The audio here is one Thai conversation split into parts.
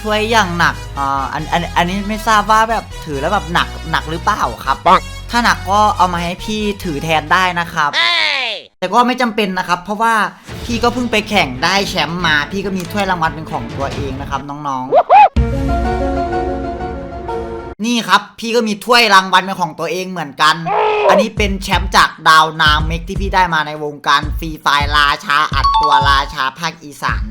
ถ้วยอย่างหนักอ่าอันอันอันนี้ไม่ทราบว่าแบบถือแล้วแบบหนักหนักหรือเปล่าครับปังถ้าหนักก็เอามาให้พี่ถือแทนได้นะครับ แต่ก็ไม่จำเป็นนะครับ เพราะว่าพี่ก็เพิ่งไปแข่งได้แชมป์มา พี่ก็มีถ้วยรางวัลเป็นของตัวเองนะครับ น้องๆ นี่ครับ พี่ก็มีถ้วยรางวัลเป็นของตัวเองเหมือนกัน อันนี้เป็นแชมป์จากดาวนาเมกที่พี่ได้มาในวงการฟรีไฟล์ราชาอัดตัวราชาภาคอีสาน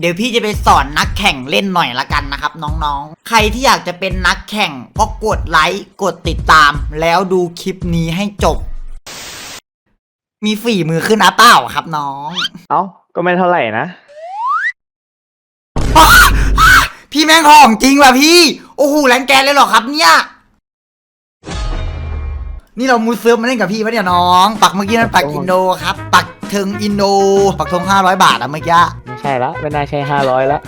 เดี๋ยวพี่จะไปสอนนักแข่งเล่นหน่อยละกันนะครับ น้องๆ ใครที่อยากจะเป็นนักแข่งก็กดไลค์กดติดตาม แล้วดูคลิปนี้ให้จบ มีฝีมือขึ้นนะเปล่าครับน้อง เอ้า ก็ไม่เท่าไหร่นะ พี่แม่งของจริงว่ะพี่ โอ้โหแรงแกนเลยเหรอครับเนี่ย นี่เรามูเซิร์ฟมาเล่นกับพี่ปะเนี่ยน้อง ปักเมื่อกี้นั้นปักอินโดครับ ปักเทิงอินโด ปักทง500 บาทอะเมื่อกี้ไม่ ใช่ละไม่น่าใช่ห้าร้อยละ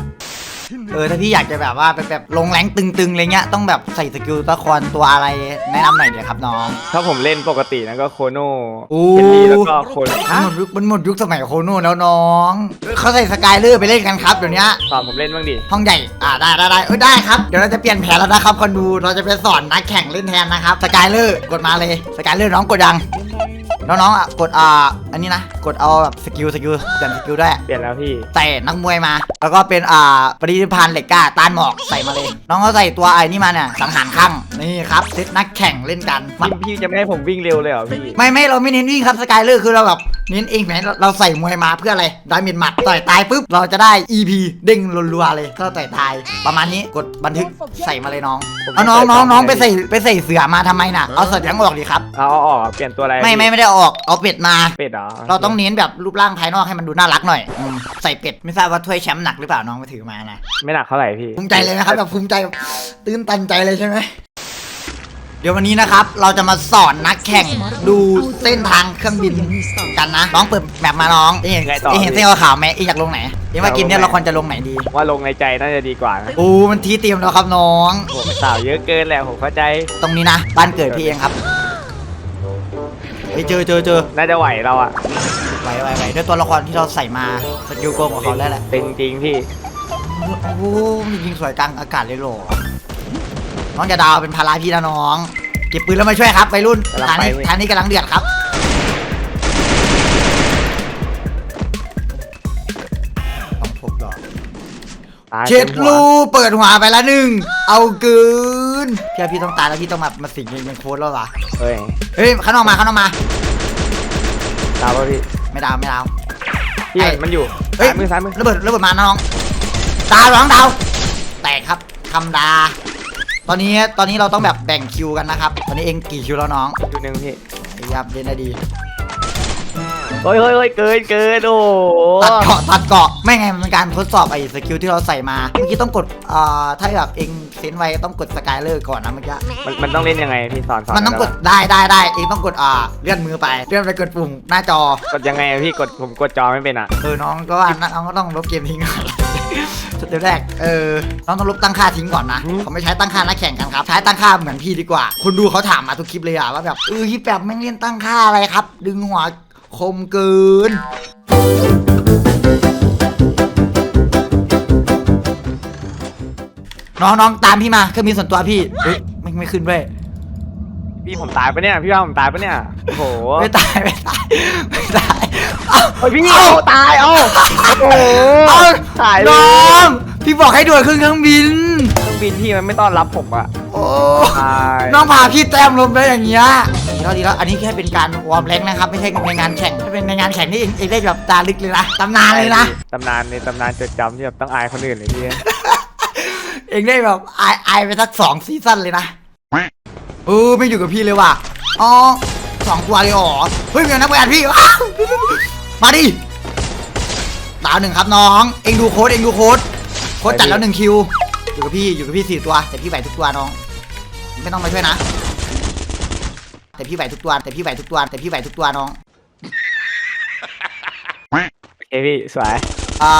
เออถ้าพี่อยากจะแบบว่าเป็นแบบลงแรงตึงๆอะไรเงี้ยต้องแบบใส่สกิลตัวละครตัวอะไรแนะนำหน่อยเดี๋ยวครับน้อง ถ้าผมเล่นปกตินะก็โคโน่โอ้ เคนลี่แล้วก็โคนมันฮะหมดยุคมันหมดยุคสมัยโคโน่แล้วน้องเขาใส่สกายเลอร์ไปเล่นกันครับเดี๋ยวนี้สอนผมเล่นบ้างดิห้องใหญ่อ่าได้ได้ได้เออได้ครับเดี๋ยวเราจะเปลี่ยนแผนแล้วนะครับคนดูเราจะไปสอนนักแข่งเล่นแทนนะครับสกายเลอร์กดมาเลยสกายเลอร์น้องกดยัง น้องๆอะกดอ่าอันนี้นะกดเอาแบบสกิลสกิลเปลี่ยนสกิลด้วย เปลี่ยนแล้วพี่ใส่นักมวยมา แล้วก็เป็นอ่าปฏิพันธ์เหล็กกล้าต้านหมอกใส่มาเลย น้องเขาใส่ตัวไอ้นี่มาเนี่ยสังหารข้างนี่ครับเซตนักแข่งเล่นกันมาพี่พี่จะไม่ให้ผมวิ่งเร็วเลยเหรอพี่ ไม่ไม่เราไม่เน้นวิ่งครับสกายเลอร์คือเราแบบเน้นเองแหมเราเราใส่มวยมาเพื่ออะไรดาเมจหมัดต่อยตายปุ๊บเราจะได้ EP เด้งรัวๆเลยถ้าเราต่อยตาย ประมาณนี้กดบันทึกใส่มาเลยน้องเอาน้องน้องน้องไปใส่ไปใส่เสือมาทำไมน่ะเอาเสือยังออกดีครับเอาเอาออกเปลี่ยนตัวอะไรไม่ไม่ไม่ได้เอาออกเอาเป็ดมา เป็ดเหรอเราต้องเน้นแบบรูปร่างภายนอกให้มันดูน่ารักหน่อยอืมใส่เป็ดไม่ทราบว่าถ้วยแชมป์หนักหรือเปล่าน้องไปถือมานะ ไม่หนักเท่าไหร่พี่ ภูมิใจเลยนะครับแบบภูมิใจแบบตื้นตันใจเลยใช่ไหมเดี๋ยววันนี้นะครับ เราจะมาสอนนักแข่งดูเส้นทางเครื่องบินกันนะน้องเปิดแมปมาน้องเองเห็นไงต่อเองเห็นเส้นขาวๆไหมเองอยากลงไหนเองว่าเกมเนี้ยเราควรจะลงไหนดีว่าลงในใจน่าจะดีกว่านะโอ้มันทีเตรียมแล้วครับน้อง ผมสาวเยอะเกินแหละผมเข้าใจ ตรงนี้นะ บ้านเกิดพี่เองครับเฮ้ยเจอเจอเจอน่าจะไหวเราอะไหวไหวไหวด้วยตัวละครที่เราใส่มาสกิลโกงของเขาแล้วแหละเป็นจริงพี่โอ้โหมันยิงสวยกลางอากาศเลยเหรอน้องจะดาวเป็นภาระพี่นะน้องเก็บปืนแล้วมาช่วยครับไปรุ่นทางนี้ทางนี้กำลังเดือดครับต้องพบดอกตายเช็ดต็มหัวลูเปิดหัวไปละหนึ่งเอาเกิ นพี่ว่าพี่ต้องตายแล้วพี่ต้องมามาสิงยังโค้ดแล้วเหรอเฮ้ยเฮ้ยข้างนอกมาข้างนอกมา ตามป่ะพี่ไม่ดาวไม่ดาว พี่ไอ้ มันอยู่เฮ้ยซ้ายมือซ้ายมือระเบิดระเบิดมาน้องดาวน้องดาวแตกครับคำดา ตอนนี้ตอนนี้เราต้องแบบแบ่งคิวกันนะครับ ตอนนี้เองกี่คิวแล้วน้อง อยู่หนึ่งพี่ พยายามเล่นได้ดี เฮ้ยเฮ้ยเฮ้ยเกินเกินโอ้โหตัดเกาะตัดเกาะไม่ไงมันเป็นการทดสอบไอ้สกิลที่เราใส่มา เมื่อกี้ต้องกดอ่าถ้าแบบเองเซนไว้ต้องกดสกายเลอร์ก่อนนะเมื่อกี้ มันมันต้องเล่นยังไงพี่สอนสอนมันต้องกดได้ได้ได้เองต้องกดอ่าเลื่อนมือไปเลื่อนไปกดปุ่มหน้าจอ กดยังไงอะพี่กดผมกดจอไม่เป็นอะเออน้องก็ว่านะน้องก็ต้องลบเกมทิ้งก่อนสเต็ปแรกเออน้องต้องลบตั้งค่าทิ้งก่อนนะเขาไม่ใช้ตั้งค่านักแข่งกันครับ ใช้ตั้งค่าเหมือนพี่ดีกว่า คนดูเขาถามมาทุกคลิปเลยอะว่าแบบเออพี่แบบแม่งเล่นตั้งค่าอะไรครับ ดึงหัว คมเกิน น้องน้องตามพี่มาเครื่องบินส่วนตัวพี่เฮ้ยไม่ไม่ขึ้นเว้ยพี่ผมตายปะเนี่ย พี่ว่าผมตายปะเนี่ย โอ้โหไม่ตายไม่ตายไม่ตายเอ้าเฮ้ยพี่เอาตายเอาโอ้โหเอ้าตายเลน้ยองพี่บอกให้ด่วนขึ้นเครื่องบิน เครื่องบินพี่มันไม่ต้อนรับผมอะโอ้ตายน้องพาพี่แต้มลมได้อย่างเงี้ยดี แล้วดีแล้ว อันนี้แค่เป็นการวอร์มแรงนะครับ ไม่ใช่ในงานแข่ง ถ้าเป็นในงานแข่งนี่เองเองได้แบบตาลึกเลยนะตำนานเลยนะ ตำนานในตำนานจดจำที่แบบต้องอายคนอื่นเลยพี่ เองได้แบบอายอายไปสักสองซีซั่นเลยนะเออไม่อยู่กับพี่เลยว่ะ อ๋อสองตัวเลยอ๋อเฮ้ยมีนักบอลพี่ว้าวมาดิดาวหนึ่งครับน้อง เองดูโค้ดเองดูโค้ดโค้ดจัดแล้วหนึ่งคิว อยู่กับพี่อยู่กับพี่สี่ตัว แต่พี่ไหวทุกตัวน้อง ไม่ต้องมาช่วยนะ แต่พี่ไหวทุกตัวแต่พี่ไหวทุกตัวแต่พี่ไหวทุกตัวน้องโอเคพี่สวยอ่า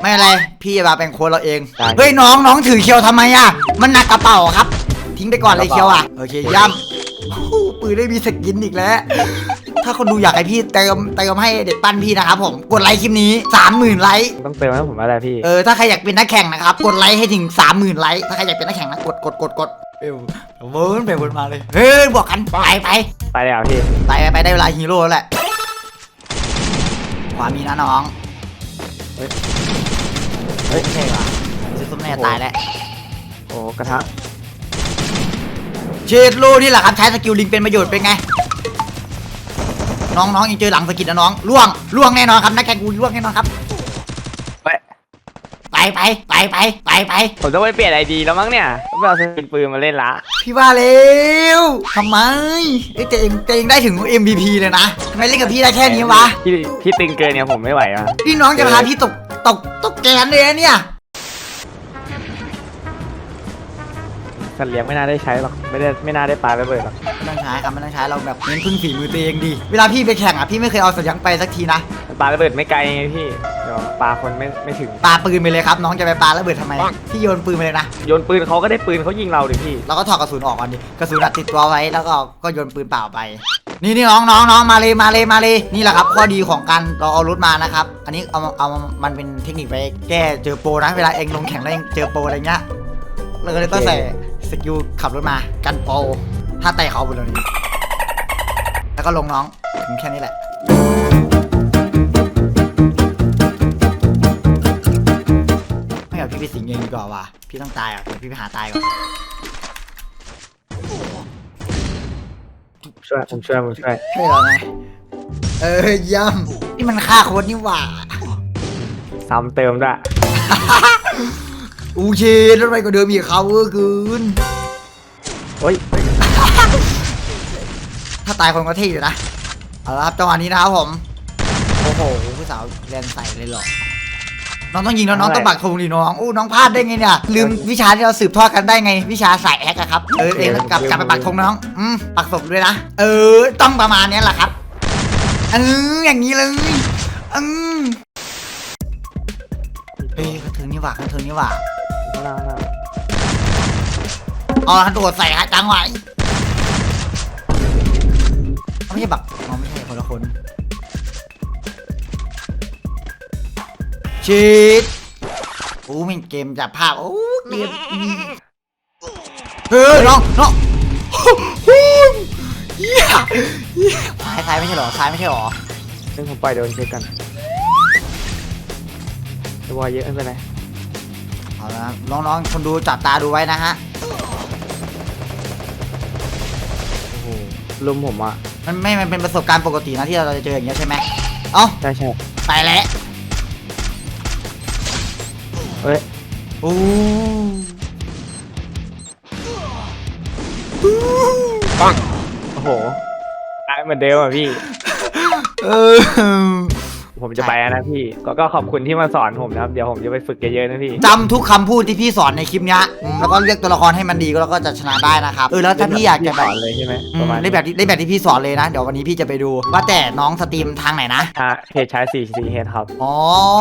ไม่เป็นไรพี่จะมาเป็นโค้ดเราเองได้เฮ้ยน้องน้องถือเคียวทำไมอะมันหนักกระเป๋าครับ ทิ้งไปก่อนเลยเคียวอะโอเคย่ำโอ้โหปืนได้มีสกินอีกแล้วถ้าคนดูอยากให้พี่เติมเติมให้เด็กปั้นพี่นะครับผมกดไลค์คลิปนี้สามหมื่นไลค์ต้องเติมให้ผมอะไรพี่เออถ้าใครอยากเป็นนักแข่งนะครับกดไลค์ให้ถึงสามหมื่นไลค์ถ้าใครอยากเป็นนักแข่งนะกดกดกดกด เอวเวิร์นไปวนมาเลย เฮ้ยบอกกันไปไปไปเลยอะพี่ไปไปไปได้เวลาฮีโร่แล้วแหละ ขวามีนะน้อง เฮ้ย เฮ้ยใช่ป่ะซื้อซุปแน่ตายแล้ว โอ้กระทะเชดโลนี่แหละครับใช้สกิลลิงเป็นประโยชน์เป็นไง น้องน้องยังเจอหลังสกิดนะน้องล่วงล่วงแน่นอนครับนักแข่งกูล่วงแน่นอนครับไป ไปไปไปไปไปไปผมต้องไปเปลี่ยนไอดีแล้วมั้งเนี่ยไม่เอาสกินปืนมาเล่นละ พี่ว่าเร็วทำไมเอ้ยแต่เองแต่เองได้ถึง MVP เลยนะทำไมเล่นกับพี่ได้แค่นี้วะ พี่พี่ตึงเกินเนี่ยผมไม่ไหวอะพี่น้องจะพาพี่ตกตกตกแกนเลยนะเนี่ย สัตว์เลี้ยงไม่น่าได้ใช้หรอก ไม่ได้ไม่น่าได้ปลาระเบิดหรอกไม่ต้องใช้ครับไม่ต้องใช้เราแบบเน้นพึ่งฝีมือตัวเองดี เวลาพี่ไปแข่งอะพี่ไม่เคยเอาสัญญาณไปสักทีนะปลาระเบิดไม่ไกลไงพี่เดี๋ยว ปลาคนไม่ไม่ถึง ปาปืนไปเลยครับ น้องจะไปปาระเบิดทำไม พี่โยนปืนไปเลยนะ โยนปืนเขาก็ได้ปืนเขายิงเราดิพี่ เราก็ถอดกระสุนออกก่อนดิกระสุนอะติดตัวไว้แล้วก็ก็โยนปืนเปล่าไป นี่นี่น้องน้องน้องมาเลยมาเลยมาเลยนี่แหละครับ ข้อดีของการเราเอารถมานะครับ อันนี้เอามาเอามามันเป็นเทคนิคไปแก้เจอโปรนะเวลาเองลงแข่งแล้วเองเจอโปรอะไรเงี้ยเราก็เลยต้องใส่สกิลขับรถมากันโปรถ้าไต่เขาไปเลยนี้แล้วก็ลงน้องถึงแค่นี้แหละ เอาพี่ไปสิงเองดีกว่าว่ะ พี่ต้องตายอะเดี๋ยวพี่ไปหาตายก่อนช่วยผมช่วยผมช่วยใช่เหรอไงเออย่ำนี่มันฆ่าโค้ดนี่หว่าซ้ำเติมด้วยอูเชนรถไฟกว่าเดิมอีกเขาเวอร์เกินเฮ้ยถ้าตายคนก็เท่อยู่นะ เอาละครับจังหวะนี้นะครับผม โอ้โหผู้สาวแรนใส่เลยเหรอ น้องต้องยิงแล้วน้องต้องบักธงดิน้องอู้น้องพลาดได้ไงเนี่ยลืมวิชาที่เราสืบทอดกันได้ไง วิชาสายแอคอะครับเออเองกลับกลับไปปักธงน้องอืมปักศพด้วยนะเออ ต้องประมาณเนี้ยแหละครับเอออย่างนี้เลยอืมเอ้ยกระเทิงนี่หว่ากระเทิงนี่หว่าข้างล่างข้างล่างเอาละโดดใส่ฮะจังหวะไม่ใช่บักอ๋ ชีตโอ้ไม่งเกมจับภาพโอ้เกมดีเฮ้ยน้องน้องโอ้ยเหี้ยเหี้ยซ้ายซ้ายไม่ใช่เหรอซ้ายไม่ใช่เหรอซึ่งผมปล่อยโดนเช็คกันตัวเยอะไม่เป็นไรเอาละน้องๆคนดูจับตาดูไว้นะฮะโอ้โหลุมผมอะมันไม่ มันเป็นประสบการณ์ปกตินะที่เราจะเจออย่างเงี้ยใช่ไหมเอ้าใช่ใช่ไปแล้ว เฮ้ยโอ้โอ้โหตายเหมือนเดิมอะพี่ เออ ผมจะไปแล้วนะพี่ก็ก็ขอบคุณที่มาสอนผมนะครับ เดี๋ยวผมจะไปฝึกเยอะๆนะพี่จำทุกคำพูดที่พี่สอนในคลิปเนี้ยอืมแล้วก็เลือกตัวละครให้มันดีก็แล้วก็จะชนะได้นะครับ เออแล้วถ้าพี่อยากจะสแบบอนเลยใช่ไหมอืประมมาณเล่นแบบที่เล่นแบบที่พี่สอนเลยนะ เดี๋ยววันนี้พี่จะไปดู ว่าแต่น้องสตรีมทางไหนนะ อ่าเพจใช้สี่สี่เฮดครับอ๋อ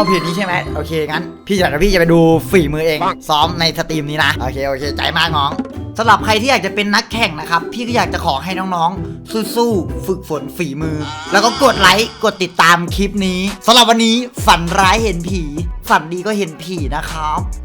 เพจนี้ใช่ไหมโอเคงั้น พี่จะพี่จะไปดูฝีมือเอง ซ้อมในสตรีมนี้นะ โอเคโอเคใจมากน้อง สำหรับใครที่อยากจะเป็นนักแข่งนะครับ พี่ก็อยากจะขอให้น้องๆ สู้ๆ ฝึกฝนฝีมือ แล้วก็กดไลค์กดติดตามคลิปนี้สำหรับวันนี้ฝันร้ายเห็นผี ฝันดีก็เห็นผีนะครับ